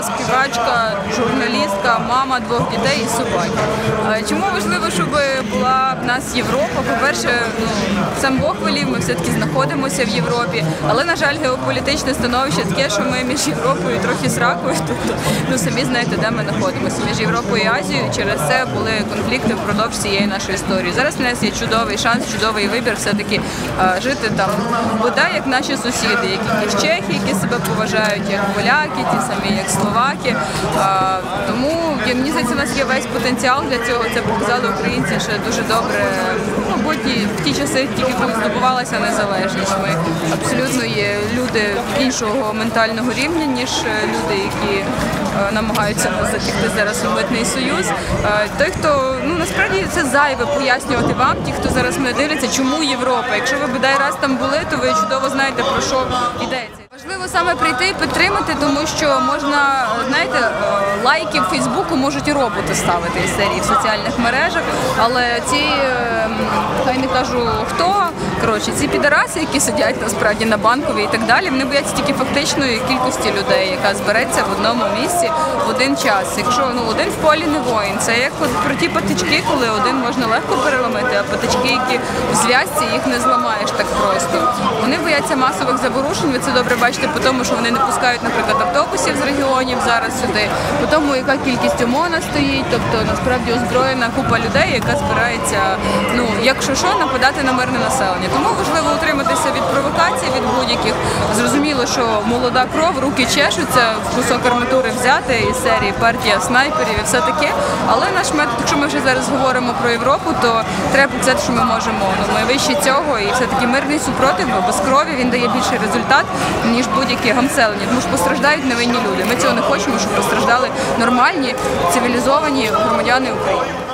hospitais privados. Співачка, журналістка, мама двох дітей і собаки. Е, Чому важливо, щоб була в нас Європа? По-перше, ну сам Бог велів, ми все-таки знаходимося в Європі, але на жаль, геополітичне становище таке, що ми між Європою трохи сракою. Тобто, ну самі знаєте, де ми знаходимося. Між Європою і Азією через це були конфлікти впродовж цієї нашої історії. Зараз в нас є чудовий шанс, чудовий вибір все-таки е, жити там бодай як наші сусіди, як якісь чехи, які себе поважають, як поляки, ті самі, як словаки. Тому мені здається, у нас є весь потенціал для цього. Це показали українці ще дуже добре. Ну, в ті часи, тільки коли здобувалася незалежність. Ми абсолютно є люди іншого ментального рівня, ніж е, люди, які е, намагаються затягти зараз у митний союз. Е, Той, хто ну насправді це зайве пояснювати вам, ті, хто зараз мене дивляться, чому Європа. Якщо ви бодай раз там були, то ви чудово знаєте про що йдеться. Важливо саме прийти і підтримати, тому що можна, знаєте, е, лайки в Фейсбуку можуть і роботи ставити із серії в соціальних мережах, але ці е, хай не кажу хто. Коротше, ці підараси, які сидять насправді на банковій і так далі, вони бояться тільки фактичної кількості людей, яка збереться в одному місці в один час. Якщо ну один в полі не воїн, це як от про ті патички, коли один можна легко переламити, а патички, які в зв'язці, їх не зламаєш так просто. Вони бояться масових заворушень. Ви це добре бачите тому, що вони не пускають, наприклад, автобусів з регіонів зараз сюди, по тому, яка кількість ОМОНа стоїть, тобто насправді озброєна купа людей, яка збирається, ну якщо що, нападати на мирне населення. Тому важливо утриматися від провокацій, від будь-яких. Зрозуміло, що молода кров, руки чешуться, кусок арматури взяти із серії партія снайперів і все таке. Але наш метод, якщо ми вже зараз говоримо про Європу, то треба показати, що ми можемо. Ну ми вище цього, і все таки мирний супротив без крові він дає більший результат ніж будь-які гамселення. Тому що постраждають невинні люди. Ми цього не хочемо, щоб постраждали нормальні цивілізовані громадяни України.